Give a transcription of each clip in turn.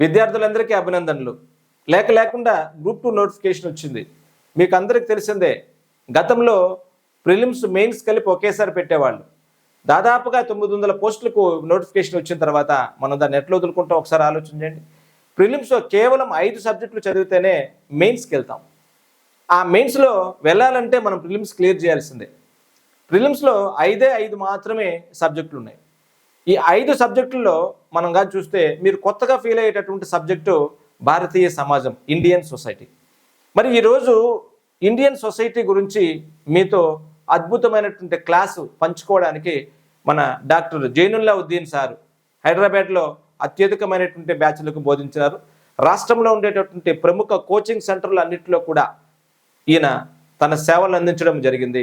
విద్యార్థులందరికీ అభినందనలు. లేక లేకుండా గ్రూప్ టూ నోటిఫికేషన్ వచ్చింది. మీకు అందరికి తెలిసిందే గతంలో ప్రిలిమ్స్ మెయిన్స్ కలిపి ఒకేసారి పెట్టేవాళ్ళు. దాదాపుగా తొమ్మిది వందల పోస్టులకు నోటిఫికేషన్ వచ్చిన తర్వాత మనం దాన్ని ఎట్లా వదులుకుంటాం? ఒకసారి ఆలోచించండి ప్రిలిమ్స్లో కేవలం ఐదు సబ్జెక్టులు చదివితేనే మెయిన్స్కి వెళ్తాం. ఆ మెయిన్స్లో వెళ్ళాలంటే మనం ప్రిలిమ్స్ క్లియర్ చేయాల్సిందే. ప్రిలిమ్స్లో ఐదే ఐదు మాత్రమే సబ్జెక్టులు ఉన్నాయి. ఈ ఐదు సబ్జెక్టుల్లో మనం కానీ చూస్తే మీరు కొత్తగా ఫీల్ అయ్యేటటువంటి సబ్జెక్టు భారతీయ సమాజం ఇండియన్ సొసైటీ మరి ఈరోజు ఇండియన్ సొసైటీ గురించి మీతో అద్భుతమైనటువంటి క్లాసు పంచుకోవడానికి మన డాక్టర్ జైనుల్లా ఉద్దీన్ సార్ హైదరాబాద్లో అత్యధికమైనటువంటి బ్యాచ్లకు బోధించినారు రాష్ట్రంలో ఉండేటటువంటి ప్రముఖ కోచింగ్ సెంటర్లు అన్నింటిలో కూడా ఈయన తన సేవలు అందించడం జరిగింది.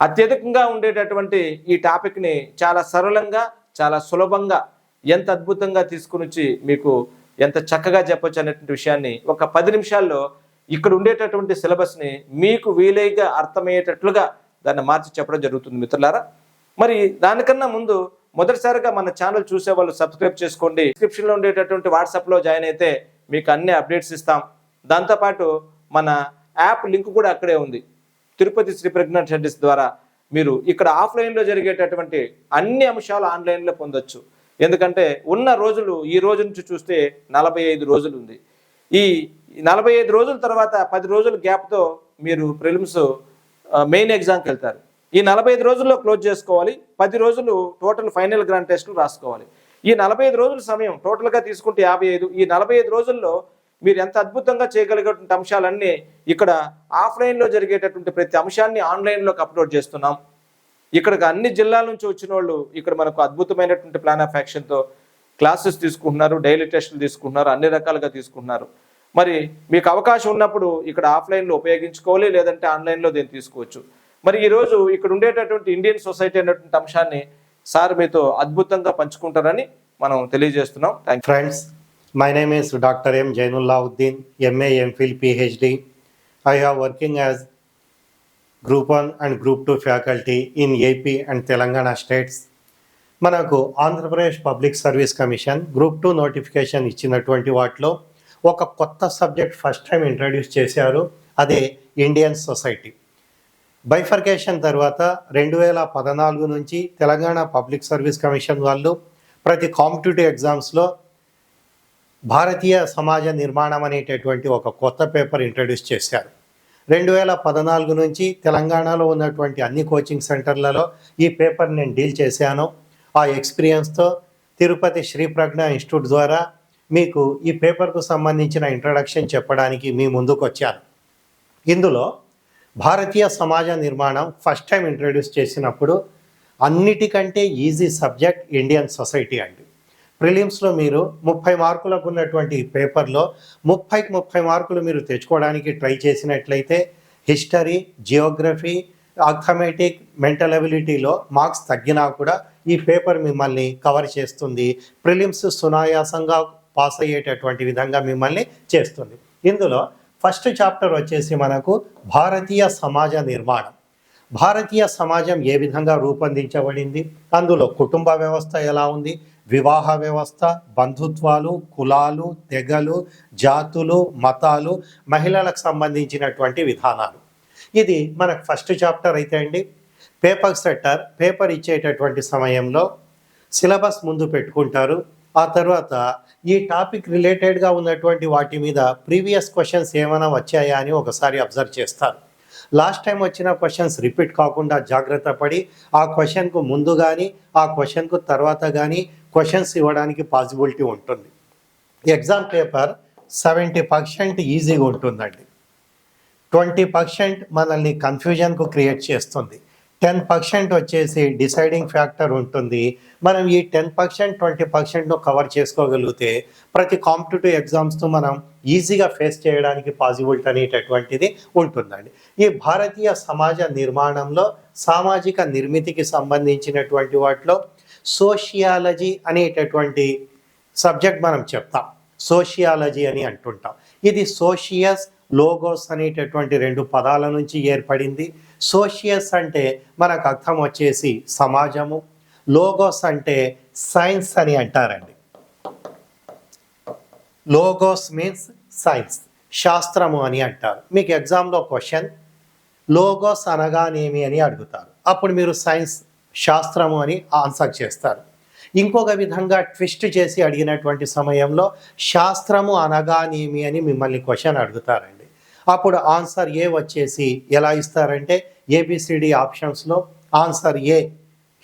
అత్యధికంగా ఉండేటటువంటి ఈ టాపిక్ని చాలా సరళంగా చాలా సులభంగా ఎంత అద్భుతంగా తీసుకుని వచ్చి మీకు ఎంత చక్కగా చెప్పొచ్చు అనేటువంటి విషయాన్ని ఒక పది నిమిషాల్లో ఇక్కడ ఉండేటటువంటి సిలబస్ని మీకు వీలైగా అర్థమయ్యేటట్లుగా దాన్ని మార్చి చెప్పడం జరుగుతుంది మిత్రులారా. మరి దానికన్నా ముందు మొదటిసారిగా మన ఛానల్ చూసే వాళ్ళు సబ్స్క్రైబ్ చేసుకోండి. డిస్క్రిప్షన్లో ఉండేటటువంటి వాట్సాప్లో జాయిన్ అయితే మీకు అన్ని అప్డేట్స్ ఇస్తాం. దాంతోపాటు మన యాప్ లింక్ కూడా అక్కడే ఉంది. తిరుపతి శ్రీ ప్రజ్ఞాన్ స్టడీస్ ద్వారా మీరు ఇక్కడ ఆఫ్లైన్లో జరిగేటటువంటి అన్ని అంశాలు ఆన్లైన్లో పొందొచ్చు. ఎందుకంటే ఉన్న రోజులు ఈ రోజు నుంచి చూస్తే నలభై ఐదు రోజులు ఉంది. ఈ నలభై ఐదు రోజుల తర్వాత పది రోజుల గ్యాప్తో మీరు ప్రిలిమ్స్ మెయిన్ ఎగ్జామ్కి వెళ్తారు. ఈ నలభై ఐదు రోజుల్లో క్లోజ్ చేసుకోవాలి. పది రోజులు టోటల్ ఫైనల్ గ్రాండ్ టెస్టులు రాసుకోవాలి. ఈ నలభై ఐదు రోజుల సమయం టోటల్గా తీసుకుంటే యాభై ఐదు. ఈ నలభై ఐదు రోజుల్లో మీరు ఎంత అద్భుతంగా చేయగలిగేటువంటి అంశాలన్నీ ఇక్కడ ఆఫ్లైన్లో జరిగేటటువంటి ప్రతి అంశాన్ని ఆన్లైన్లోకి అప్లోడ్ చేస్తున్నాం. ఇక్కడికి అన్ని జిల్లాల నుంచి వచ్చిన వాళ్ళు ఇక్కడ మనకు అద్భుతమైనటువంటి ప్లాన్ ఆఫ్ యాక్షన్తో క్లాసెస్ తీసుకుంటున్నారు డైలీ టెస్టులు తీసుకుంటున్నారు అన్ని రకాలుగా తీసుకుంటున్నారు. మరి మీకు అవకాశం ఉన్నప్పుడు ఇక్కడ ఆఫ్లైన్లో ఉపయోగించుకోవాలి లేదంటే ఆన్లైన్లో దీన్ని తీసుకోవచ్చు. మరి ఈరోజు ఇక్కడ ఉండేటటువంటి ఇండియన్ సొసైటీ అనేటువంటి అంశాన్ని సార్ మీతో అద్భుతంగా పంచుకుంటారని మనం తెలియజేస్తున్నాం. Thank my name name doctor M Zainulla Uddin MA MPhil PhD I have working as group one and group two faculty in AP and Telangana states. మనకు Andhra Pradesh public service commission group two notification ఇచ్చినటువంటి వాటిలో ఒక కొత్త subject first time introduce చేశారు అదే Indian society. Bifurcation తర్వాత రెండు వేల పద్నాలుగు నుంచి తెలంగాణ పబ్లిక్ సర్వీస్ కమిషన్ వాళ్ళు ప్రతి కాంపిటేటివ్ ఎగ్జామ్స్లో భారతీయ సమాజ నిర్మాణం అనేటటువంటి ఒక కొత్త పేపర్ ఇంట్రడ్యూస్ చేశారు. రెండు వేల పద్నాలుగు నుంచి తెలంగాణలో ఉన్నటువంటి అన్ని కోచింగ్ సెంటర్లలో ఈ పేపర్ నేను డీల్ చేశాను. ఆ ఎక్స్పీరియన్స్తో తిరుపతి శ్రీ ప్రజ్ఞ ఇన్స్టిట్యూట్ ద్వారా మీకు ఈ పేపర్కు సంబంధించిన ఇంట్రడక్షన్ చెప్పడానికి మీ ముందుకు వచ్చాను ఇందులో భారతీయ సమాజ నిర్మాణం ఫస్ట్ టైం ఇంట్రడ్యూస్ చేసినప్పుడు అన్నిటికంటే ఈజీ సబ్జెక్ట్ ఇండియన్ సొసైటీ అండి. ప్రిలిమ్స్లో మీరు ముప్పై మార్కులకు ఉన్నటువంటి పేపర్లో ముప్పైకి ముప్పై మార్కులు మీరు తెచ్చుకోవడానికి ట్రై చేసినట్లయితే హిస్టరీ జియోగ్రఫీ అథమెటిక్ మెంటల్ అబిలిటీలో మార్క్స్ తగ్గినా కూడా ఈ పేపర్ మిమ్మల్ని కవర్ చేస్తుంది. ప్రిలిమ్స్ సునాయాసంగా పాస్ అయ్యేటటువంటి విధంగా మిమ్మల్ని చేస్తుంది. ఇందులో ఫస్ట్ చాప్టర్ వచ్చేసి మనకు భారతీయ సమాజ నిర్మాణం. భారతీయ సమాజం ఏ విధంగా రూపొందించబడింది? అందులో కుటుంబ వ్యవస్థ ఎలా ఉంది? వివాహ వ్యవస్థ బంధుత్వాలు కులాలు తెగలు జాతులు మతాలు మహిళలకు సంబంధించినటువంటి విధానాలు. ఇది మనకు ఫస్ట్ చాప్టర్ అయితే అండి. పేపర్ సెట్టర్ పేపర్ ఇచ్చేటటువంటి సమయంలో సిలబస్ ముందు పెట్టుకుంటారు. ఆ తర్వాత ఈ టాపిక్ రిలేటెడ్గా ఉన్నటువంటి వాటి మీద ప్రీవియస్ క్వశ్చన్స్ ఏమైనా వచ్చాయా అని ఒకసారి అబ్జర్వ్ చేస్తారు. లాస్ట్ టైం వచ్చిన క్వశ్చన్స్ రిపీట్ కాకుండా జాగ్రత్త పడి ఆ క్వశ్చన్కు ముందు కానీ ఆ క్వశ్చన్కు తర్వాత కానీ క్వశ్చన్స్ ఇవ్వడానికి పాసిబిలిటీ ఉంటుంది. ఎగ్జామ్ పేపర్ సెవెంటీ పర్సెంట్ ఈజీగా ఉంటుందండి. ట్వంటీ పర్సెంట్ మనల్ని కన్ఫ్యూజన్కు క్రియేట్ చేస్తుంది. టెన్ పర్సెంట్ వచ్చేసి డిసైడింగ్ ఫ్యాక్టర్ ఉంటుంది. మనం ఈ టెన్ పర్సెంట్ ట్వంటీ పర్సెంట్ను కవర్ చేసుకోగలిగితే ప్రతి కాంపిటేటివ్ ఎగ్జామ్స్ను మనం ఈజీగా ఫేస్ చేయడానికి పాసిబిలిటీ అనేటటువంటిది ఉంటుందండి. ఈ భారతీయ సమాజ నిర్మాణంలో సామాజిక నిర్మితికి సంబంధించినటువంటి వాటిలో సోషియాలజీ అనేటటువంటి సబ్జెక్ట్ మనం చెప్తాం. సోషియాలజీ అని అంటుంటాం. ఇది సోషియస్ లోగోస్ అనేటటువంటి రెండు పదాల నుంచి ఏర్పడింది. సోషియస్ అంటే మనకు అర్థం వచ్చేసి సమాజము లోగోస్ అంటే సైన్స్ అని అంటారండి. లోగోస్ మీన్స్ సైన్స్ శాస్త్రము అని అంటారు. మీకు ఎగ్జామ్లో క్వశ్చన్ లోగోస్ అనగానేమి అని అడుగుతారు. అప్పుడు మీరు సైన్స్ శాస్త్రము అని ఆన్సర్ చేస్తారు. ఇంకొక విధంగా ట్విస్ట్ చేసి అడిగినటువంటి సమయంలో శాస్త్రము అనగానేమి అని మిమ్మల్ని క్వశ్చన్ అడుగుతారండి. అప్పుడు ఆన్సర్ ఏ వచ్చేసి ఎలా ఇస్తారంటే ఏబిసిడి ఆప్షన్స్లో ఆన్సర్ ఏ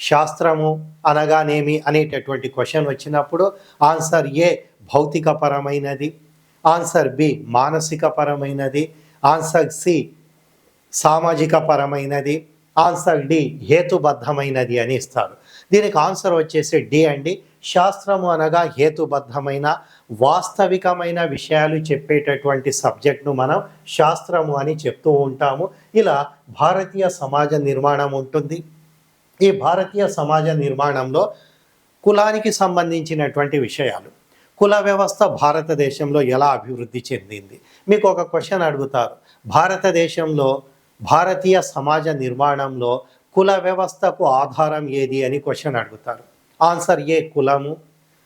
శాస్త్రము అనగానేమి అనేటటువంటి క్వశ్చన్ వచ్చినప్పుడు ఆన్సర్ ఏ భౌతికపరమైనది. ఆన్సర్ బి మానసిక పరమైనది ఆన్సర్ సి సామాజిక పరమైనది ఆన్సర్ డి హేతుబద్ధమైనది అని ఇస్తారు. దీనికి ఆన్సర్ వచ్చేసి డి అండి. శాస్త్రము అనగా హేతుబద్ధమైన వాస్తవికమైన విషయాలు చెప్పేటటువంటి సబ్జెక్ట్ను మనం శాస్త్రము అని చెప్తూ ఉంటాము. ఇలా భారతీయ సమాజ నిర్మాణం ఉంటుంది. ఈ భారతీయ సమాజ నిర్మాణంలో కులానికి సంబంధించినటువంటి విషయాలు కుల వ్యవస్థ భారతదేశంలో ఎలా అభివృద్ధి చెందింది? మీకు ఒక క్వశ్చన్ అడుగుతారు. భారతదేశంలో భారతీయ సమాజ నిర్మాణంలో కుల వ్యవస్థకు ఆధారం ఏది అని క్వశ్చన్ అడుగుతారు. ఆన్సర్ ఏ కులము?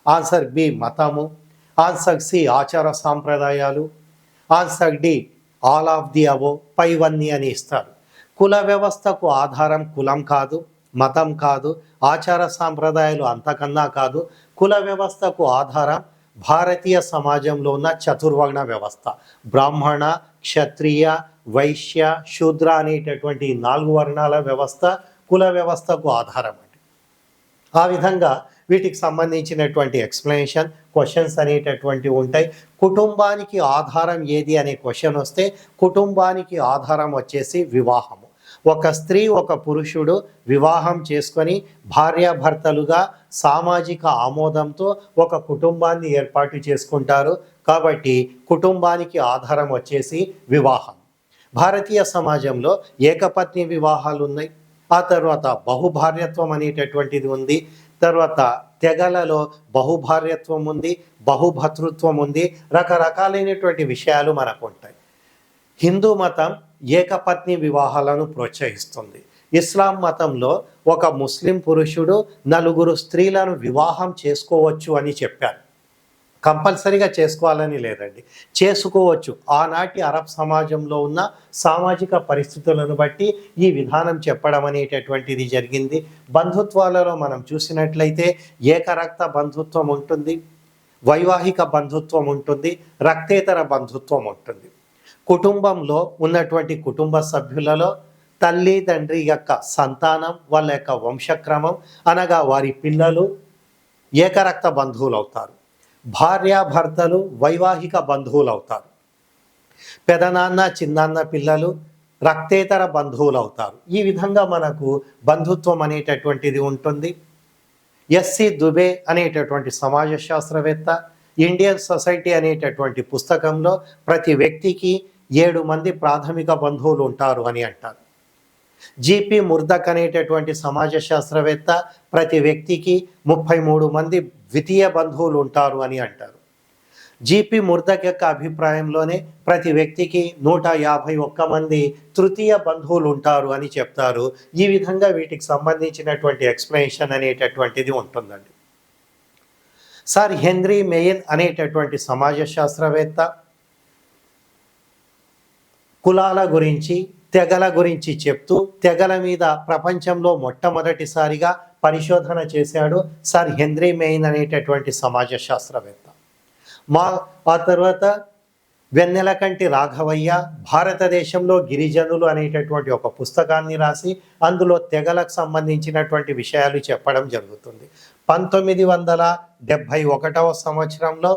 ఆన్సర్ బి మతము. ఆన్సర్ సి ఆచార సాంప్రదాయాలు. Answer D all of the above పైవన్నీ అని ఇస్తారు. కుల వ్యవస్థకు ఆధారం కులం కాదు మతం కాదు ఆచార సాంప్రదాయాలు అంతకన్నా కాదు కుల వ్యవస్థకు ఆధారం భారతీయ సమాజంలో ఉన్న చతుర్వర్ణ వ్యవస్థ. బ్రాహ్మణ క్షత్రియ వైశ్య శూద్ర అనేటటువంటి నాలుగు వర్ణాల వ్యవస్థ కుల వ్యవస్థకు ఆధారం అండి ఆ విధంగా వీటికి సంబంధించినటువంటి ఎక్స్ప్లెనేషన్ క్వశ్చన్స్ అనేటటువంటివి ఉంటాయి. కుటుంబానికి ఆధారం ఏది అనే క్వశ్చన్ వస్తే కుటుంబానికి ఆధారం వచ్చేసి వివాహము. ఒక స్త్రీ ఒక పురుషుడు వివాహం చేసుకొని భార్యాభర్తలుగా సామాజిక ఆమోదంతో ఒక కుటుంబాన్ని ఏర్పాటు చేసుకుంటారు. కాబట్టి కుటుంబానికి ఆధారం వచ్చేసి వివాహం. భారతీయ సమాజంలో ఏకపత్ని వివాహాలు ఉన్నాయి. ఆ తర్వాత బహుభార్యత్వం అనేటటువంటిది ఉంది. తర్వాత తెగలలో బహుభార్యత్వం ఉంది బహుభతృత్వం ఉంది రకరకాలైనటువంటి విషయాలు మనకు ఉంటాయి. హిందూ మతం ఏకపత్ని వివాహాలను ప్రోత్సహిస్తుంది. ఇస్లాం మతంలో ఒక ముస్లిం పురుషుడు నలుగురు స్త్రీలను వివాహం చేసుకోవచ్చు అని చెప్పారు. కంపల్సరీగా చేసుకోవాలని లేదండి. చేసుకోవచ్చు. ఆనాటి అరబ్ సమాజంలో ఉన్న సామాజిక పరిస్థితులను బట్టి ఈ విధానం చెప్పడం అనేటటువంటిది జరిగింది. బంధుత్వాలలో మనం చూసినట్లయితే ఏకరక్త బంధుత్వం ఉంటుంది వైవాహిక బంధుత్వం ఉంటుంది రక్తేతర బంధుత్వం ఉంటుంది. కుటుంబంలో ఉన్నటువంటి కుటుంబ సభ్యులలో తల్లి తండ్రి యొక్క సంతానం వాళ్ళ యొక్క వంశక్రమం అనగా వారి పిల్లలు ఏకరక్త బంధువులు అవుతారు భార్యాభర్తలు వైవాహిక బంధువులు అవుతారు పెదనాన్న చిన్నాన్న పిల్లలు రక్తేతర బంధువులు అవుతారు ఈ విధంగా మనకు బంధుత్వం అనేటటువంటిది ఉంటుంది. ఎస్సి దుబే అనేటటువంటి సమాజ శాస్త్రవేత్త ఇండియన్ సొసైటీ అనేటటువంటి పుస్తకంలో ప్రతి వ్యక్తికి ఏడు మంది ప్రాథమిక బంధువులు ఉంటారు అని అంటారు. జిపి ముర్దక్ అనేటటువంటి సమాజ శాస్త్రవేత్త ప్రతి వ్యక్తికి ముప్పై మూడు మంది ద్వితీయ బంధువులు ఉంటారు అని అంటారు. జిపి ముర్దక్ యొక్క అభిప్రాయంలోనే ప్రతి వ్యక్తికి నూట యాభై ఒక్క మంది తృతీయ బంధువులు ఉంటారు అని చెప్తారు. ఈ విధంగా వీటికి సంబంధించినటువంటి ఎక్స్ప్లెనేషన్ అనేటటువంటిది ఉంటుందండి. సార్ హెన్రీ మెయిన్ అనేటటువంటి సమాజ శాస్త్రవేత్త కులాల గురించి తెగల గురించి చెప్తూ తెగల మీద ప్రపంచంలో మొట్టమొదటిసారిగా పరిశోధన చేశాడు. సార్ హెన్రీ మెయిన్ అనేటటువంటి సమాజ శాస్త్రవేత్త మా ఆ తర్వాత వెన్నెలకంటి రాఘవయ్య భారతదేశంలో గిరిజనులు అనేటటువంటి ఒక పుస్తకాన్ని రాసి అందులో తెగలకు సంబంధించినటువంటి విషయాలు చెప్పడం జరుగుతుంది. పంతొమ్మిది వందల డెబ్భై ఒకటవ సంవత్సరంలో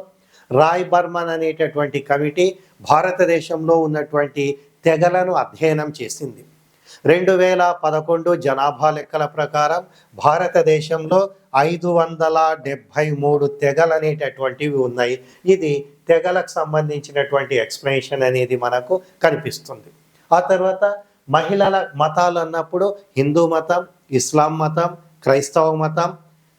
రాయ్ బర్మన్ అనేటటువంటి కమిటీ భారతదేశంలో ఉన్నటువంటి తెగలను అధ్యయనం చేసింది. రెండు వేల పదకొండు జనాభా లెక్కల ప్రకారం భారతదేశంలో ఐదు వందల డెబ్భై మూడు తెగలు అనేటటువంటివి ఉన్నాయి. ఇది తెగలకు సంబంధించినటువంటి ఎక్స్ప్లెనేషన్ అనేది మనకు కనిపిస్తుంది. ఆ తర్వాత మహిళల మతాలు అన్నప్పుడు హిందూ మతం ఇస్లాం మతం క్రైస్తవ మతం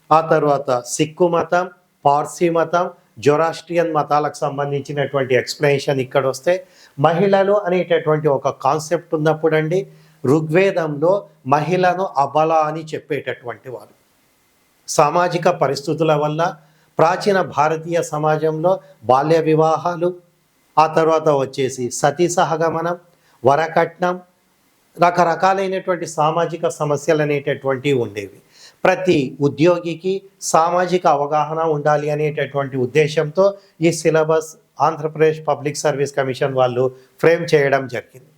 ఆ తర్వాత సిక్కు మతం పార్సీ మతం జొరాస్ట్రియన్ మతాలకు సంబంధించినటువంటి ఎక్స్ప్లెనేషన్ ఇక్కడ వస్తే మహిళలు అనేటటువంటి ఒక కాన్సెప్ట్ ఉన్నప్పుడు అండి ఋగ్వేదంలో మహిళను అబల అని చెప్పేటటువంటి వారు. సామాజిక పరిస్థితుల వల్ల ప్రాచీన భారతీయ సమాజంలో బాల్య వివాహాలు ఆ తర్వాత వచ్చేసి సతీ సహగమనం వరకట్నం రకరకాలైనటువంటి సామాజిక సమస్యలు అనేటటువంటివి ఉండేవి. ప్రతి ఉద్యోగికి సామాజిక అవగాహన ఉండాలి అనేటటువంటి ఉద్దేశంతో ఈ syllabus Andhra Pradesh public service commission వాళ్ళు ఫ్రేమ్ చేయడం జరిగింది.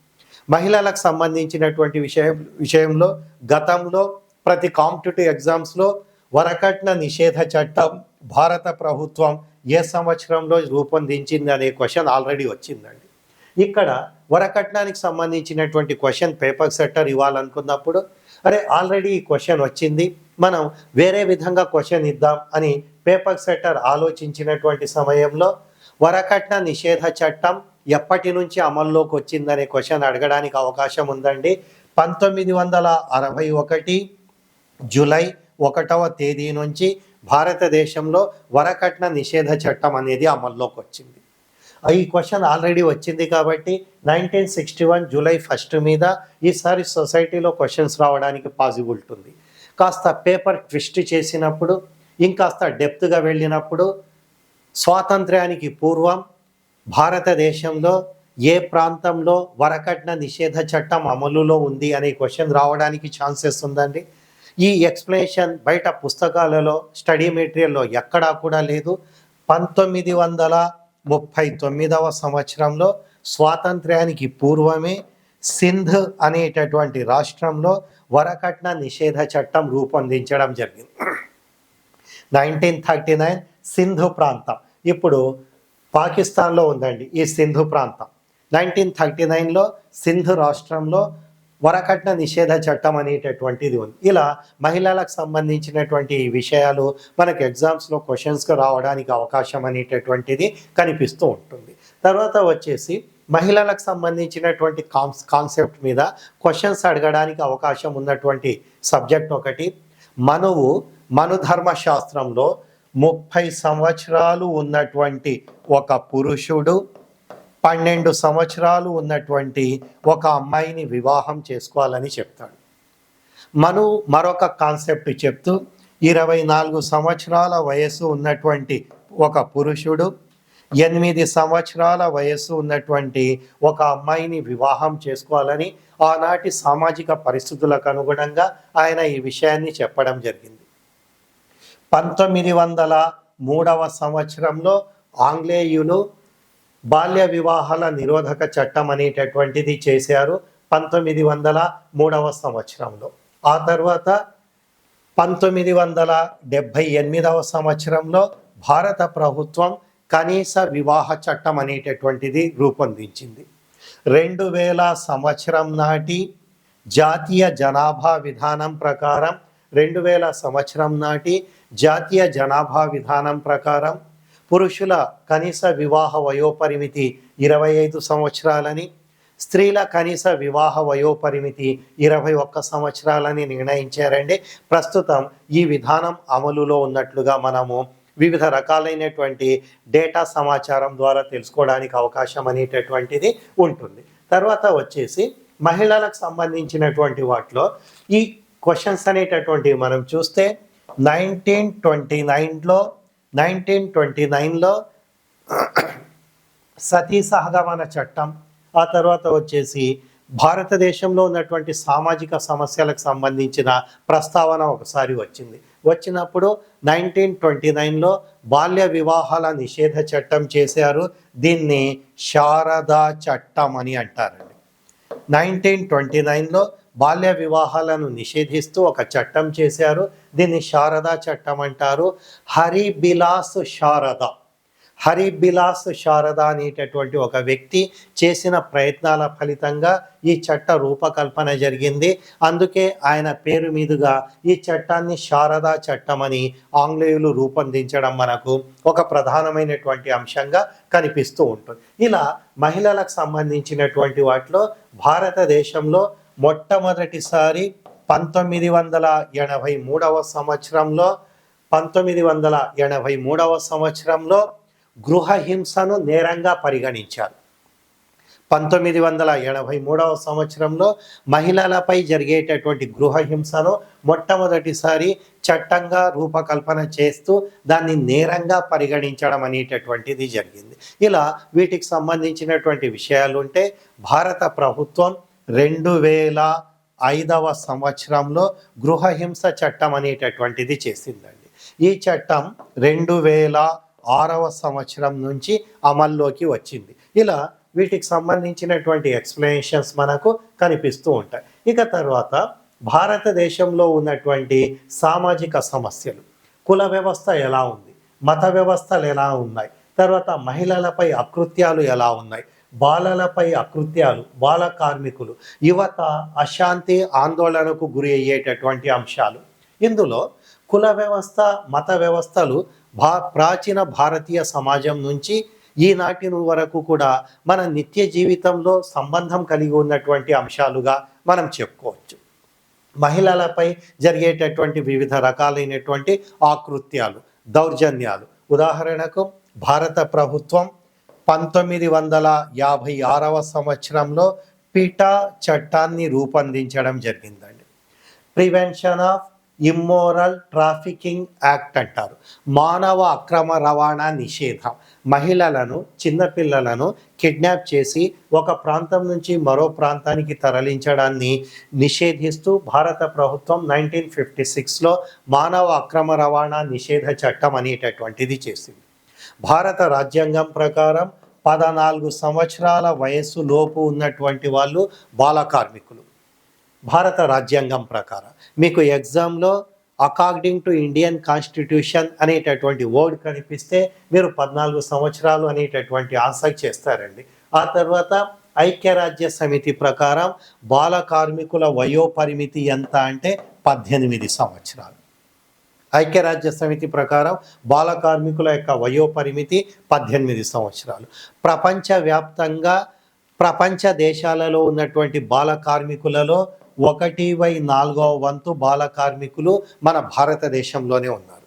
మహిళలకు సంబంధించినటువంటి విషయం విషయంలో గతంలో ప్రతి కాంపిటేటివ్ ఎగ్జామ్స్లో వరకట్న నిషేధ చట్టం భారత ప్రభుత్వం ఏ సంవత్సరంలో రూపొందించింది అనే క్వశ్చన్ ఆల్రెడీ వచ్చిందండి. ఇక్కడ వరకట్నానికి సంబంధించినటువంటి క్వశ్చన్ పేపర్ సెట్టర్ ఇవ్వాలనుకున్నప్పుడు అరే ఆల్రెడీ ఈ క్వశ్చన్ వచ్చింది మనం వేరే విధంగా క్వశ్చన్ ఇద్దాం అని పేపర్ సెట్టర్ ఆలోచించినటువంటి సమయంలో వరకట్న నిషేధ చట్టం ఎప్పటి నుంచి అమల్లోకి వచ్చిందనే క్వశ్చన్ అడగడానికి అవకాశం ఉందండి. పంతొమ్మిది వందల అరవై ఒకటి జూలై ఒకటవ తేదీ నుంచి భారతదేశంలో వరకట్న నిషేధ చట్టం అనేది అమల్లోకి వచ్చింది. ఈ క్వశ్చన్ ఆల్రెడీ వచ్చింది కాబట్టి nineteen sixty one July first మీద ఈసారి సొసైటీలో క్వశ్చన్స్ రావడానికి పాసిబిలిటీ ఉంది కాస్త పేపర్ ట్విస్ట్ చేసినప్పుడు ఇంకాస్త డెప్త్గా వెళ్ళినప్పుడు స్వాతంత్ర్యానికి పూర్వం భారతదేశంలో ఏ ప్రాంతంలో వరకట్న నిషేధ చట్టం అమలులో ఉంది అనే క్వశ్చన్ రావడానికి ఛాన్సెస్ ఉందండి. ఈ ఎక్స్ప్లెనేషన్ బయట పుస్తకాలలో స్టడీ మెటీరియల్లో ఎక్కడా కూడా లేదు. పంతొమ్మిది వందల ముప్పై తొమ్మిదవ సంవత్సరంలో స్వాతంత్ర్యానికి పూర్వమే సింధ్ అనేటటువంటి రాష్ట్రంలో వరకట్న నిషేధ చట్టం రూపొందించడం జరిగింది. నైన్టీన్ థర్టీ నైన్ సింధు ప్రాంతం. ఇప్పుడు పాకిస్తాన్లో ఉందండి ఈ సింధు ప్రాంతం. నైన్టీన్ థర్టీ నైన్లో సింధు రాష్ట్రంలో వరకట్న నిషేధ చట్టం అనేటటువంటిది ఉంది. ఇలా మహిళలకు సంబంధించినటువంటి విషయాలు మనకు ఎగ్జామ్స్లో క్వశ్చన్స్కి రావడానికి అవకాశం అనేటటువంటిది కనిపిస్తూ ఉంటుంది. తర్వాత వచ్చేసి మహిళలకు సంబంధించినటువంటి కాన్స్ కాన్సెప్ట్ మీద క్వశ్చన్స్ అడగడానికి అవకాశం ఉన్నటువంటి సబ్జెక్ట్ ఒకటి మనువు మనుధర్మ శాస్త్రంలో ముప్పై సంవత్సరాలు ఉన్నటువంటి ఒక పురుషుడు పన్నెండు సంవత్సరాలు ఉన్నటువంటి ఒక అమ్మాయిని వివాహం చేసుకోవాలని చెప్తాడు. మను మరొక కాన్సెప్ట్ చెప్తూ ఇరవై నాలుగు సంవత్సరాల వయస్సు ఉన్నటువంటి ఒక పురుషుడు ఎనిమిది సంవత్సరాల వయస్సు ఉన్నటువంటి ఒక అమ్మాయిని వివాహం చేసుకోవాలని ఆనాటి సామాజిక పరిస్థితులకు అనుగుణంగా ఆయన ఈ విషయాన్ని చెప్పడం జరిగింది. పంతొమ్మిది వందల మూడవ సంవత్సరంలో ఆంగ్లేయులు బాల్య వివాహాల నిరోధక చట్టం అనేటటువంటిది చేశారు పంతొమ్మిది వందల మూడవ సంవత్సరంలో. ఆ తర్వాత పంతొమ్మిది వందల డెబ్భై ఎనిమిదవ సంవత్సరంలో భారత ప్రభుత్వం కనీస వివాహ చట్టం అనేటటువంటిది రూపొందించింది. రెండు వేల సంవత్సరం నాటి జాతీయ జనాభా విధానం ప్రకారం రెండు వేల సంవత్సరం నాటి జాతీయ జనాభా విధానం ప్రకారం పురుషుల కనీస వివాహ వయోపరిమితి ఇరవై ఐదు సంవత్సరాలని స్త్రీల కనీస వివాహ వయోపరిమితి ఇరవై ఒక్క సంవత్సరాలని నిర్ణయించారండి. ప్రస్తుతం ఈ విధానం అమలులో ఉన్నట్లుగా మనము వివిధ రకాలైనటువంటి డేటా సమాచారం ద్వారా తెలుసుకోవడానికి అవకాశం అనేటటువంటిది ఉంటుంది. తర్వాత వచ్చేసి మహిళలకు సంబంధించినటువంటి వాటిలో ఈ క్వశ్చన్స్ అనేటటువంటివి మనం చూస్తే నైన్టీన్ ట్వంటీ నైన్లో నైన్టీన్ ట్వంటీ నైన్లో సతీ సహగమన చట్టం ఆ తర్వాత వచ్చేసి భారతదేశంలో ఉన్నటువంటి సామాజిక సమస్యలకు సంబంధించిన ప్రస్తావన ఒకసారి వచ్చింది. వచ్చినప్పుడు నైన్టీన్ ట్వంటీ నైన్లో బాల్య వివాహాల నిషేధ చట్టం చేశారు. దీన్ని శారదా చట్టం అని అంటారండి. నైన్టీన్ ట్వంటీ నైన్లో బాల్య వివాహాలను నిషేధిస్తూ ఒక చట్టం చేశారు. దీన్ని శారదా చట్టం అంటారు. హరి బిలాస్ శారద. హరి బిలాస్ శారద అనేటటువంటి ఒక వ్యక్తి చేసిన ప్రయత్నాల ఫలితంగా ఈ చట్ట రూపకల్పన జరిగింది. అందుకే ఆయన పేరు మీదుగా ఈ చట్టాన్ని శారదా చట్టం అని ఆంగ్లేయులు రూపొందించడం మనకు ఒక ప్రధానమైనటువంటి అంశంగా కనిపిస్తూ ఉంటుంది. ఇలా మహిళలకు సంబంధించినటువంటి వాటిలో భారతదేశంలో మొట్టమొదటిసారి పంతొమ్మిది వందల ఎనభై మూడవ సంవత్సరంలో పంతొమ్మిది వందల ఎనభై మూడవ సంవత్సరంలో గృహ హింసను నేరంగా పరిగణించారు. పంతొమ్మిది వందల ఎనభై మూడవ సంవత్సరంలో మహిళలపై జరిగేటటువంటి గృహహింసను మొట్టమొదటిసారి చట్టంగా రూపకల్పన చేస్తూ దాన్ని నేరంగా పరిగణించడం అనేటటువంటిది జరిగింది. ఇలా వీటికి సంబంధించినటువంటి విషయాలు ఉంటే భారత ప్రభుత్వం రెండు వేల ఐదవ సంవత్సరంలో గృహహింస చట్టం అనేటటువంటిది చేసిందండి. ఈ చట్టం రెండు వేల ఆరవ సంవత్సరం నుంచి అమల్లోకి వచ్చింది. ఇలా వీటికి సంబంధించినటువంటి ఎక్స్ప్లెనేషన్స్ మనకు కనిపిస్తూ ఉంటాయి. ఇక తర్వాత భారతదేశంలో ఉన్నటువంటి సామాజిక సమస్యలు. కుల వ్యవస్థ ఎలా ఉంది? మత వ్యవస్థలు ఎలా ఉన్నాయి? తర్వాత మహిళలపై అకృత్యాలు ఎలా ఉన్నాయి? బాలలపై అకృత్యాలు బాల కార్మికులు యువత అశాంతి ఆందోళనకు గురి అయ్యేటటువంటి అంశాలు. ఇందులో కుల వ్యవస్థ మత వ్యవస్థలు భా ప్రాచీన భారతీయ సమాజం నుంచి ఈనాటి వరకు కూడా మన నిత్య జీవితంలో సంబంధం కలిగి ఉన్నటువంటి అంశాలుగా మనం చెప్పుకోవచ్చు. మహిళలపై జరిగేటటువంటి వివిధ రకాలైనటువంటి ఆకృత్యాలు దౌర్జన్యాలు. ఉదాహరణకు భారత ప్రభుత్వం పంతొమ్మిది వందల యాభై ఆరవ సంవత్సరంలో పిటా చట్టాన్ని రూపొందించడం జరిగిందండి. Prevention of immoral trafficking act అంటారు. మానవ అక్రమ రవాణా నిషేధం. మహిళలను చిన్నపిల్లలను కిడ్నాప్ చేసి ఒక ప్రాంతం నుంచి మరో ప్రాంతానికి తరలించడాన్ని నిషేధిస్తూ భారత ప్రభుత్వం నైన్టీన్ ఫిఫ్టీ సిక్స్లో మానవ అక్రమ రవాణా నిషేధ చట్టం అనేటటువంటిది చేసింది. భారత రాజ్యాంగం ప్రకారం పద్నాలుగు సంవత్సరాల వయస్సు లోపు ఉన్నటువంటి వాళ్ళు బాల కార్మికులు. భారత రాజ్యాంగం ప్రకారం. మీకు ఎగ్జామ్లో అకార్డింగ్ టు ఇండియన్ కాన్స్టిట్యూషన్ అనేటటువంటి వర్డ్ కనిపిస్తే మీరు పద్నాలుగు సంవత్సరాలు అనేటటువంటి ఆన్సర్ చేస్తారండి. ఆ తర్వాత ఐక్యరాజ్య సమితి ప్రకారం బాల కార్మికుల వయో పరిమితి ఎంత అంటే పద్దెనిమిది సంవత్సరాలు. ఐక్యరాజ్య సమితి ప్రకారం బాల కార్మికుల యొక్క వయో పరిమితి పద్దెనిమిది సంవత్సరాలు. ప్రపంచవ్యాప్తంగా ప్రపంచ దేశాలలో ఉన్నటువంటి బాల కార్మికులలో ఒకటి బై నాలుగవ వంతు బాల కార్మికులు మన భారతదేశంలోనే ఉన్నారు.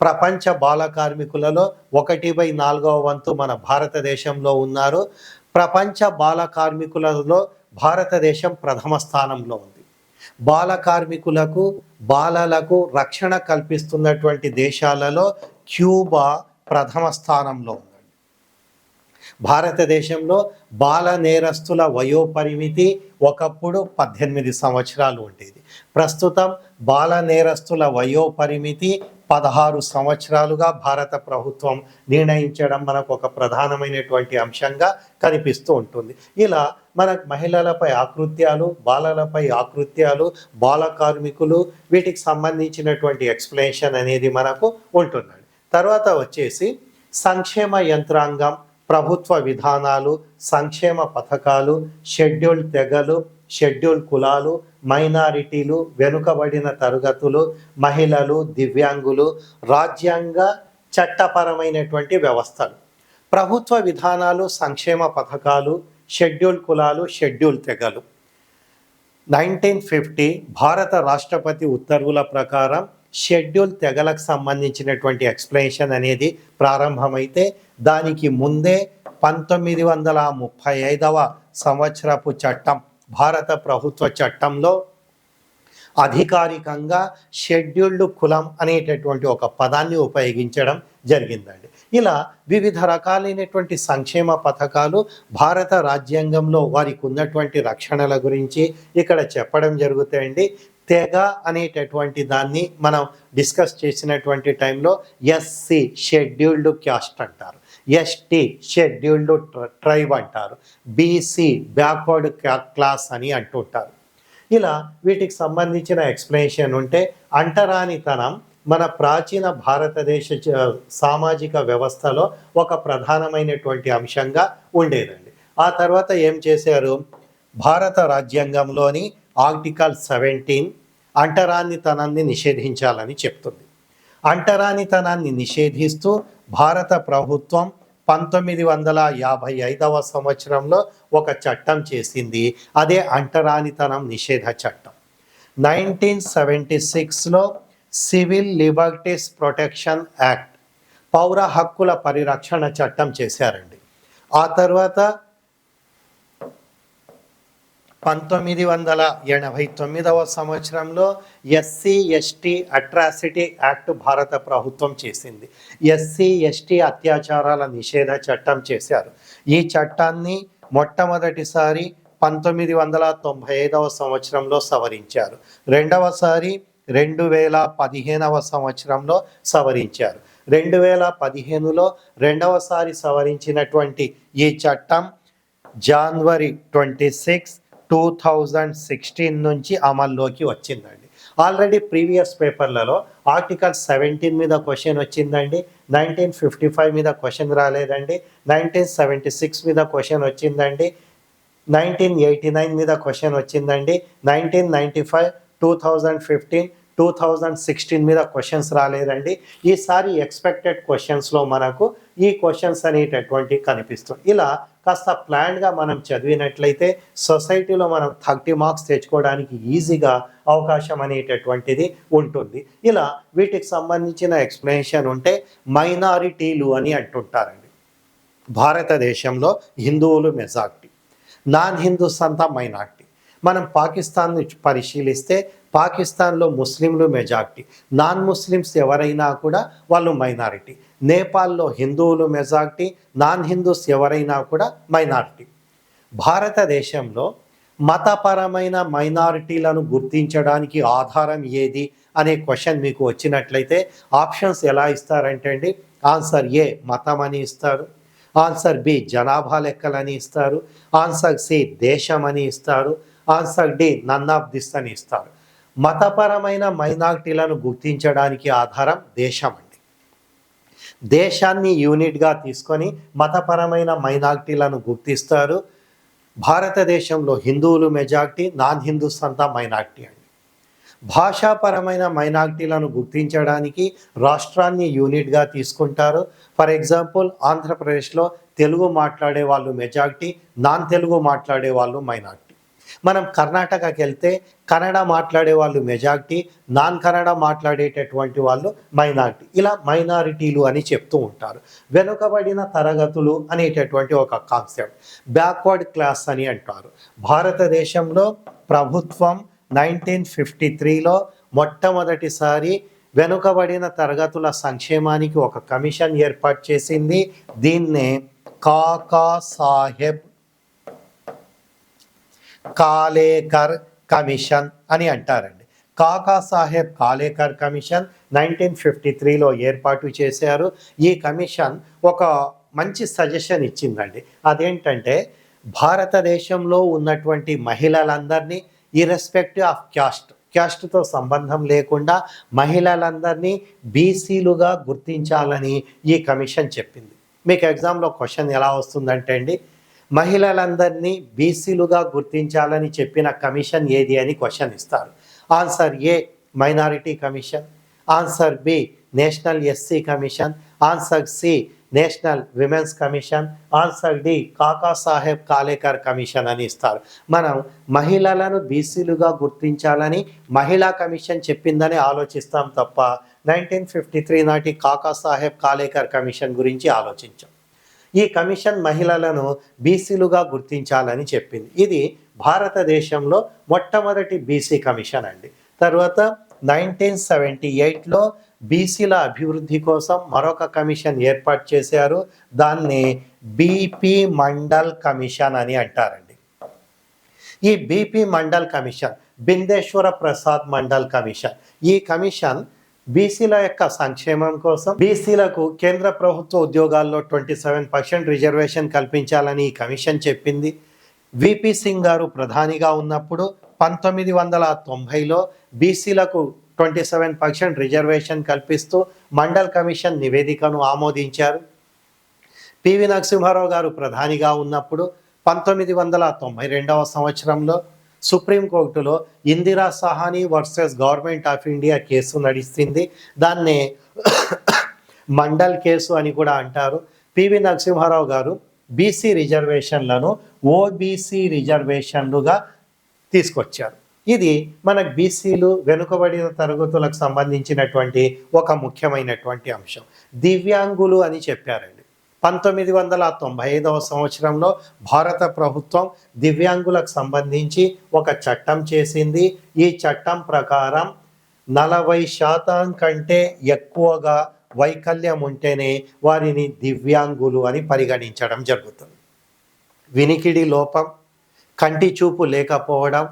ప్రపంచ బాల కార్మికులలో ఒకటి బై నాలుగవ వంతు మన భారతదేశంలో ఉన్నారు. ప్రపంచ బాల కార్మికులలో భారతదేశం ప్రథమ స్థానంలో ఉంది. బాల కార్మికులకు బాలలకు రక్షణ కల్పిస్తున్నటువంటి దేశాలలో క్యూబా ప్రథమ స్థానంలో ఉందండి భారతదేశంలో బాల నేరస్తుల వయోపరిమితి ఒకప్పుడు పద్దెనిమిది సంవత్సరాలు ఉండేది. ప్రస్తుతం బాల నేరస్తుల వయోపరిమితి పదహారు సంవత్సరాలుగా భారత ప్రభుత్వం నిర్ణయించడం మనకు ఒక ప్రధానమైనటువంటి అంశంగా కనిపిస్తూ ఉంటుంది. ఇలా మన మహిళలపై ఆకృత్యాలు బాలలపై ఆకృత్యాలు బాల కార్మికులు వీటికి సంబంధించినటువంటి ఎక్స్ప్లెనేషన్ అనేది మనకు ఉంటుందండి తర్వాత వచ్చేసి సంక్షేమ యంత్రాంగం ప్రభుత్వ విధానాలు సంక్షేమ పథకాలు షెడ్యూల్ తెగలు షెడ్యూల్ కులాలు మైనారిటీలు వెనుకబడిన తరగతులు మహిళలు దివ్యాంగులు రాజ్యాంగ చట్టపరమైనటువంటి వ్యవస్థలు. ప్రభుత్వ విధానాలు సంక్షేమ పథకాలు షెడ్యూల్ కులాలు షెడ్యూల్ తెగలు. నైన్టీన్ ఫిఫ్టీ భారత రాష్ట్రపతి ఉత్తర్వుల ప్రకారం షెడ్యూల్ తెగలకు సంబంధించినటువంటి ఎక్స్ప్లెనేషన్ అనేది ప్రారంభమైతే దానికి ముందే పంతొమ్మిది వందల ముప్పై ఐదవ సంవత్సరపు చట్టం భారత ప్రభుత్వ చట్టంలో అధికారికంగా షెడ్యూల్డ్ కులం అనేటటువంటి ఒక పదాన్ని ఉపయోగించడం జరిగిందండి. ఇలా వివిధ రకాలైనటువంటి సంక్షేమ పథకాలు భారత రాజ్యాంగంలో వారికి ఉన్నటువంటి రక్షణల గురించి ఇక్కడ చెప్పడం జరుగుతాయండి. తెగ అనేటటువంటి దాన్ని మనం డిస్కస్ చేసినటువంటి టైంలో ఎస్సి షెడ్యూల్డ్ క్యాస్ట్ అంటారు. ఎస్టీ షెడ్యూల్డ్ ట్రైబ్ అంటారు. బీసీ బ్యాక్వర్డ్ క్లాస్ అని అంటుంటారు. ఇలా వీటికి సంబంధించిన ఎక్స్ప్లెనేషన్ ఉంటే అంటరానితనం మన ప్రాచీన భారతదేశ సామాజిక వ్యవస్థలో ఒక ప్రధానమైనటువంటి అంశంగా ఉండేదండి. ఆ తర్వాత ఏం చేశారు? భారత రాజ్యాంగంలోని ఆర్టికల్ సెవెంటీన్ అంటరానితనాన్ని నిషేధించాలని చెప్తుంది. అంటరానితనాన్ని నిషేధిస్తూ భారత ప్రభుత్వం పంతొమ్మిది వందల యాభై ఐదవ సంవత్సరంలో ఒక చట్టం చేసింది. అదే అంటరానితనం నిషేధ చట్టం. నైన్టీన్ సెవెంటీ సిక్స్లో సివిల్ లిబర్టీస్ ప్రొటెక్షన్ యాక్ట్ పౌర హక్కుల పరిరక్షణ చట్టం చేశారండి. ఆ తర్వాత పంతొమ్మిది వందల ఎనభై తొమ్మిదవ సంవత్సరంలో ఎస్సీ ఎస్టీ అట్రాసిటీ యాక్ట్ భారత ప్రభుత్వం చేసింది. ఎస్సీ ఎస్టీ అత్యాచారాల నిషేధ చట్టం చేశారు. ఈ చట్టాన్ని మొట్టమొదటిసారి పంతొమ్మిది వందల తొంభై ఐదవ సంవత్సరంలో సవరించారు. రెండవసారి రెండు వేల పదిహేనవ సంవత్సరంలో సవరించారు. రెండు వేల పదిహేనులో రెండవసారి సవరించినటువంటి ఈ చట్టం January twenty six two thousand sixteen నుంచి అమల్లోకి వచ్చిందండి. ఆల్రెడీ ప్రీవియస్ పేపర్లలో ఆర్టికల్ సెవెంటీన్ మీద క్వశ్చన్ వచ్చిందండి. నైన్టీన్ ఫిఫ్టీ ఫైవ్ మీద క్వశ్చన్ రాలేదండి. నైన్టీన్ సెవెంటీ సిక్స్ మీద క్వశ్చన్ వచ్చిందండి. నైన్టీన్ ఎయిటీ నైన్ మీద క్వశ్చన్ వచ్చిందండి. Nineteen ninety five two thousand fifteen two thousand sixteen మీద క్వశ్చన్స్ రాలేదండి. ఈసారి ఎక్స్పెక్టెడ్ క్వశ్చన్స్లో మనకు ఈ క్వశ్చన్స్ అనేటటువంటి కనిపిస్తుంది ఇలా కాస్త ప్లాన్గా మనం చదివినట్లయితే సొసైటీలో మనం థర్టీ మార్క్స్ తెచ్చుకోవడానికి ఈజీగా అవకాశం అనేటటువంటిది ఉంటుంది. ఇలా వీటికి సంబంధించిన ఎక్స్ప్లెనేషన్ ఉంటే మైనారిటీలు అని అంటుంటారండి. భారతదేశంలో హిందువులు మెజార్టీ నాన్ హిందూస్ అంతా మైనార్టీ మనం పాకిస్తాన్ని పరిశీలిస్తే పాకిస్తాన్లో ముస్లింలు మెజార్టీ. నాన్ ముస్లిమ్స్ ఎవరైనా కూడా వాళ్ళు మైనారిటీ. నేపాల్లో హిందువులు మెజార్టీ నాన్ హిందూస్ ఎవరైనా కూడా మైనారిటీ. భారతదేశంలో మతపరమైన మైనారిటీలను గుర్తించడానికి ఆధారం ఏది అనే క్వశ్చన్ మీకు వచ్చినట్లయితే ఆప్షన్స్ ఎలా ఇస్తారంటే అండి ఆన్సర్ ఏ మతం అని ఇస్తారు ఆన్సర్ బి జనాభా లెక్కలని ఇస్తారు ఆన్సర్ సి దేశం అని ఇస్తారు answer D none of this అని ఇస్తారు. మతపరమైన మైనారిటీలను గుర్తించడానికి ఆధారం దేశం అండి. దేశాన్ని యూనిట్గా తీసుకొని మతపరమైన మైనారిటీలను గుర్తిస్తారు. భారతదేశంలో హిందువులు మెజార్టీ నాన్ హిందూస్ అంతా మైనార్టీ అండి. భాషాపరమైన మైనార్టీలను గుర్తించడానికి రాష్ట్రాన్ని యూనిట్గా తీసుకుంటారు. ఫర్ ఎగ్జాంపుల్ ఆంధ్రప్రదేశ్లో తెలుగు మాట్లాడే వాళ్ళు మెజార్టీ నాన్ తెలుగు మాట్లాడే వాళ్ళు మైనార్టీ. మనం కర్ణాటకకి వెళ్తే కన్నడ మాట్లాడే వాళ్ళు మెజార్టీ నాన్ కన్నడ మాట్లాడేటటువంటి వాళ్ళు మైనారిటీ. ఇలా మైనారిటీలు అని చెప్తూ ఉంటారు. వెనుకబడిన తరగతులు అనేటటువంటి ఒక కాన్సెప్ట్. బ్యాక్వర్డ్ క్లాస్ అని అంటారు. భారతదేశంలో ప్రభుత్వం నైన్టీన్ ఫిఫ్టీ త్రీలో మొట్టమొదటిసారి వెనుకబడిన తరగతుల సంక్షేమానికి ఒక కమిషన్ ఏర్పాటు చేసింది. దీన్నే కాకా సాహెబ్ కాలేకర్ కమిషన్ అని అంటారండి. Kaka Saheb Kalelkar commission nineteen fifty త్రీలో ఏర్పాటు చేశారు. ఈ కమిషన్ ఒక మంచి సజెషన్ ఇచ్చిందండి. అదేంటంటే భారతదేశంలో ఉన్నటువంటి మహిళలందరినీ ఇర్రెస్పెక్టివ్ ఆఫ్ క్యాస్ట్ క్యాస్ట్తో సంబంధం లేకుండా మహిళలందరినీ బీసీలుగా గుర్తించాలని ఈ కమిషన్ చెప్పింది. మీకు ఎగ్జామ్లో క్వశ్చన్ ఎలా వస్తుందంటే అండి మహిళలందరినీ బీసీలుగా గుర్తించాలని చెప్పిన కమిషన్ ఏది అని క్వశ్చన్ ఇస్తారు. Answer A minority commission answer B national SC commission answer C national women's commission answer D Kaka Saheb Kalelkar commission అని ఇస్తారు. మనం మహిళలను బీసీలుగా గుర్తించాలని మహిళా కమిషన్ చెప్పిందని ఆలోచిస్తాం తప్ప నైన్టీన్ ఫిఫ్టీ త్రీ నాటి కాకా సాహెబ్ కాలేకర్ కమిషన్ గురించి ఆలోచించాం. ఈ కమిషన్ మహిళలను బీసీలుగా గుర్తించాలని చెప్పింది. ఇది భారతదేశంలో మొట్టమొదటి బీసీ కమిషన్ అండి. తర్వాత నైన్టీన్ సెవెంటీ ఎయిట్లో బీసీల అభివృద్ధి కోసం మరొక కమిషన్ ఏర్పాటు చేశారు. దాన్ని బీపీ మండల్ కమిషన్ అని అంటారండి. ఈ BP Mandal commission Bindeshwar Prasad Mandal commission ఈ కమిషన్ బీసీల యొక్క సంక్షేమం కోసం బీసీలకు కేంద్ర ప్రభుత్వ ఉద్యోగాల్లో ట్వంటీ సెవెన్ పర్సెంట్ రిజర్వేషన్ కల్పించాలని ఈ కమిషన్ చెప్పింది. విపి సింగ్ గారు ప్రధానిగా ఉన్నప్పుడు పంతొమ్మిది వందల తొంభైలో బీసీలకు ట్వంటీ సెవెన్ పర్సెంట్ రిజర్వేషన్ కల్పిస్తూ మండల్ కమిషన్ నివేదికను ఆమోదించారు. పివి నరసింహారావు గారు ప్రధానిగా ఉన్నప్పుడు పంతొమ్మిది వందల తొంభై రెండవ సంవత్సరంలో సుప్రీంకోర్టులో Indira Sahani versus government of India case నడిచింది దాన్ని మండల్ కేసు అని కూడా అంటారు. పివి నరసింహారావు గారు బీసీ రిజర్వేషన్లను ఓబీసీ రిజర్వేషన్లుగా తీసుకొచ్చారు. ఇది మనకు బీసీలు వెనుకబడిన తరగతులకు సంబంధించినటువంటి ఒక ముఖ్యమైనటువంటి అంశం. దివ్యాంగులు అని చెప్పారండి. పంతొమ్మిది వందల తొంభై ఐదవ సంవత్సరంలో భారత ప్రభుత్వం దివ్యాంగులకు సంబంధించి ఒక చట్టం చేసింది. ఈ చట్టం ప్రకారం నలభై శాతం కంటే ఎక్కువగా వైకల్యం ఉంటేనే వారిని దివ్యాంగులు అని పరిగణించడం జరుగుతుంది. వినికిడి లోపం కంటి చూపు లేకపోవడం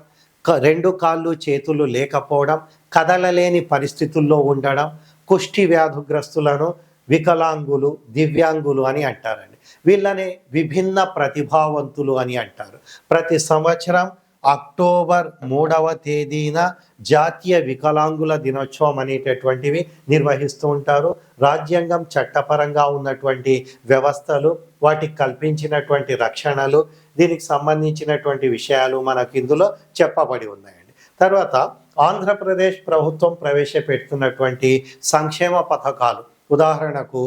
రెండు కాళ్ళు చేతులు లేకపోవడం కదలలేని పరిస్థితుల్లో ఉండడం కుష్టి వ్యాధుగ్రస్తులను వికలాంగులు దివ్యాంగులు అని అంటారండి. వీళ్ళని విభిన్న ప్రతిభావంతులు అని అంటారు. ప్రతి సంవత్సరం అక్టోబర్ మూడవ తేదీన జాతీయ వికలాంగుల దినోత్సవం అనేటటువంటివి నిర్వహిస్తూ ఉంటారు. రాజ్యాంగం చట్టపరంగా ఉన్నటువంటి వ్యవస్థలు వాటికి కల్పించినటువంటి రక్షణలు దీనికి సంబంధించినటువంటి విషయాలు మనకు ఇందులో చెప్పబడి ఉన్నాయండి. తర్వాత ఆంధ్రప్రదేశ్ ప్రభుత్వం ప్రవేశపెడుతున్నటువంటి సంక్షేమ పథకాలు. ఉదాహరణకు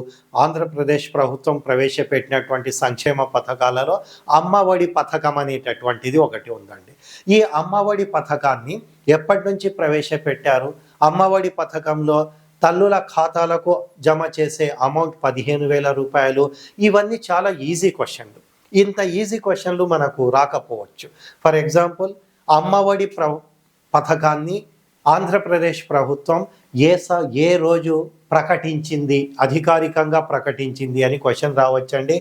ఆంధ్రప్రదేశ్ ప్రభుత్వం ప్రవేశపెట్టినటువంటి సంక్షేమ పథకాలలో అమ్మఒడి పథకం అనేటటువంటిది ఒకటి ఉందండి. ఈ అమ్మఒడి పథకాన్ని ఎప్పటి నుంచి ప్రవేశపెట్టారు? అమ్మఒడి పథకంలో తల్లుల ఖాతాలకు జమ చేసే అమౌంట్ పదిహేను వేల రూపాయలు ఇవన్నీ చాలా ఈజీ క్వశ్చన్లు. ఇంత ఈజీ క్వశ్చన్లు మనకు రాకపోవచ్చు. ఫర్ ఎగ్జాంపుల్ అమ్మఒడి ప్ర పథకాన్ని ఆంధ్రప్రదేశ్ ప్రభుత్వం ఏ స ఏ రోజు ప్రకటించింది అధికారికంగా ప్రకటించింది అని క్వశ్చన్ రావచ్చండి.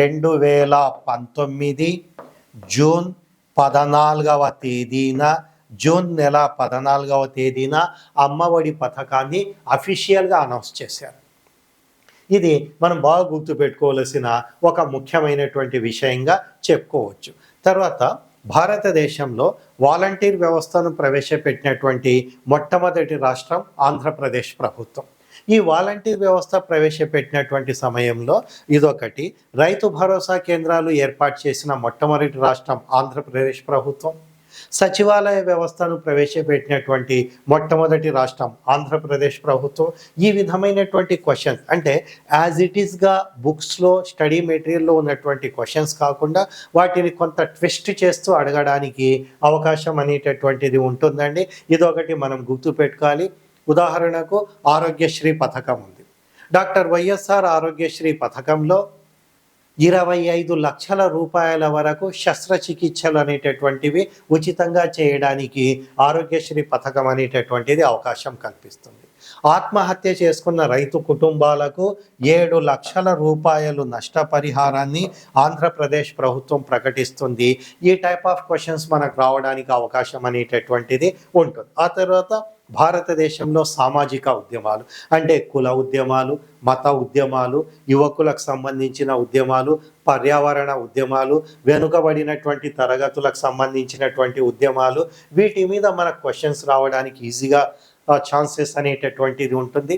రెండు వేల పంతొమ్మిది జూన్ పద్నాలుగవ తేదీన జూన్ నెల పద్నాలుగవ తేదీన అమ్మఒడి పథకాన్ని అఫీషియల్గా అనౌన్స్ చేశారు. ఇది మనం బాగా గుర్తుపెట్టుకోవలసిన ఒక ముఖ్యమైనటువంటి విషయంగా చెప్పుకోవచ్చు. తర్వాత భారతదేశంలో వాలంటీర్ వ్యవస్థను ప్రవేశపెట్టినటువంటి మొట్టమొదటి రాష్ట్రం ఆంధ్రప్రదేశ్ ప్రభుత్వం. ఈ వాలంటీర్ వ్యవస్థ ప్రవేశపెట్టినటువంటి సమయంలో ఇదొకటి. రైతు భరోసా కేంద్రాలు ఏర్పాటు చేసిన మొట్టమొదటి రాష్ట్రం ఆంధ్రప్రదేశ్ ప్రభుత్వం. సచివాలయ వ్యవస్థను ప్రవేశపెట్టినటువంటి మొట్టమొదటి రాష్ట్రం ఆంధ్రప్రదేశ్ ప్రభుత్వం. ఈ విధమైనటువంటి క్వశ్చన్స్ అంటే యాజ్ ఇట్ ఈస్గా బుక్స్లో స్టడీ మెటీరియల్లో ఉన్నటువంటి క్వశ్చన్స్ కాకుండా వాటిని కొంత ట్విస్ట్ చేస్తూ అడగడానికి అవకాశం అనేటటువంటిది ఉంటుందండి. ఇదొకటి మనం గుర్తుపెట్టుకోవాలి ఉదాహరణకు ఆరోగ్యశ్రీ పథకం ఉంది. డాక్టర్ వైఎస్ఆర్ ఆరోగ్యశ్రీ పథకంలో ఇరవై ఐదు లక్షల రూపాయల వరకు శస్త్రచికిత్సలు అనేటటువంటివి ఉచితంగా చేయడానికి ఆరోగ్యశ్రీ పథకం అనేటటువంటిది అవకాశం కల్పిస్తుంది. ఆత్మహత్య చేసుకున్న రైతు కుటుంబాలకు ఏడు లక్షల రూపాయలు నష్టపరిహారాన్ని ఆంధ్రప్రదేశ్ ప్రభుత్వం ప్రకటిస్తుంది. ఈ టైప్ ఆఫ్ క్వశ్చన్స్ మనకు రావడానికి అవకాశం అనేటటువంటిది ఉంటుంది. ఆ తర్వాత భారతదేశంలో సామాజిక ఉద్యమాలు అంటే కుల ఉద్యమాలు మత ఉద్యమాలు యువకులకు సంబంధించిన ఉద్యమాలు పర్యావరణ ఉద్యమాలు వెనుకబడినటువంటి తరగతులకు సంబంధించినటువంటి ఉద్యమాలు వీటి మీద మన క్వశ్చన్స్ రావడానికి ఈజీగా ఛాన్సెస్ అనేటటువంటిది ఉంటుంది.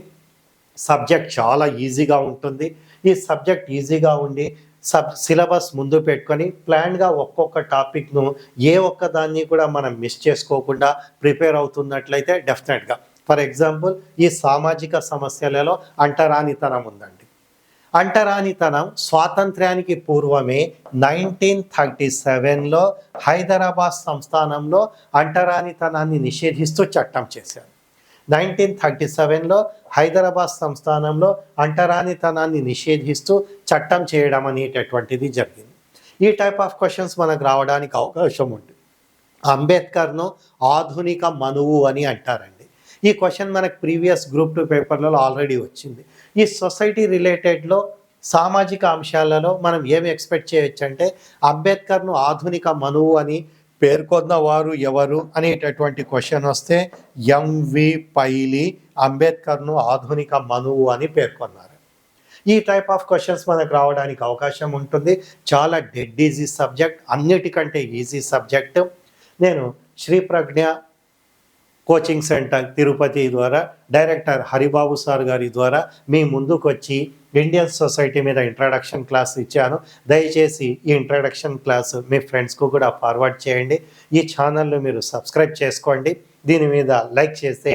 సబ్జెక్ట్ చాలా ఈజీగా ఉంటుంది. ఈ సబ్జెక్ట్ ఈజీగా ఉండి సబ్ సిలబస్ ముందు పెట్టుకొని ప్లాన్గా ఒక్కొక్క టాపిక్ను ఏ ఒక్క దాన్ని కూడా మనం మిస్ చేసుకోకుండా ప్రిపేర్ అవుతున్నట్లయితే డెఫినెట్గా ఫర్ ఎగ్జాంపుల్ ఈ సామాజిక సమస్యలలో అంటరానితనం ఉందండి. అంటరానితనం స్వాతంత్ర్యానికి పూర్వమే నైన్టీన్ థర్టీ సెవెన్లో హైదరాబాద్ సంస్థానంలో అంటరానితనాన్ని నిషేధిస్తూ చట్టం చేశారు. నైన్టీన్ థర్టీ సెవెన్లో హైదరాబాద్ సంస్థానంలో అంటరానితనాన్ని నిషేధిస్తూ చట్టం చేయడం అనేటటువంటిది జరిగింది. ఈ టైప్ ఆఫ్ క్వశ్చన్స్ మనకు రావడానికి అవకాశం ఉంది. అంబేద్కర్ను ఆధునిక మనువు అని అంటారండి. ఈ క్వశ్చన్ మనకు ప్రీవియస్ గ్రూప్ టూ పేపర్లలో ఆల్రెడీ వచ్చింది. ఈ సొసైటీ రిలేటెడ్లో సామాజిక అంశాలలో మనం ఏమి ఎక్స్పెక్ట్ చేయొచ్చు అంటే అంబేద్కర్ను ఆధునిక మనువు అని పేర్కొన్న వారు ఎవరు అనేటటువంటి క్వశ్చన్ వస్తే ఎంవి పైలి అంబేద్కర్ను ఆధునిక మనువు అని పేర్కొన్నారు. ఈ టైప్ ఆఫ్ క్వశ్చన్స్ మనకు రావడానికి అవకాశం ఉంటుంది. చాలా డెడ్ ఈజీ సబ్జెక్ట్ అన్నిటికంటే ఈజీ సబ్జెక్ట్ నేను శ్రీ ప్రజ్ఞ కోచింగ్ సెంటర్ తిరుపతి ద్వారా డైరెక్టర్ హరిబాబు సార్ గారి ద్వారా మీ ముందుకు వచ్చి ఇండియన్ సొసైటీ మీద ఇంట్రడక్షన్ క్లాస్ ఇచ్చాను. దయచేసి ఈ ఇంట్రడక్షన్ క్లాస్ మీ ఫ్రెండ్స్కు కూడా ఫార్వర్డ్ చేయండి. ఈ ఛానల్ను మీరు సబ్స్క్రైబ్ చేసుకోండి. దీని మీద లైక్ చేస్తే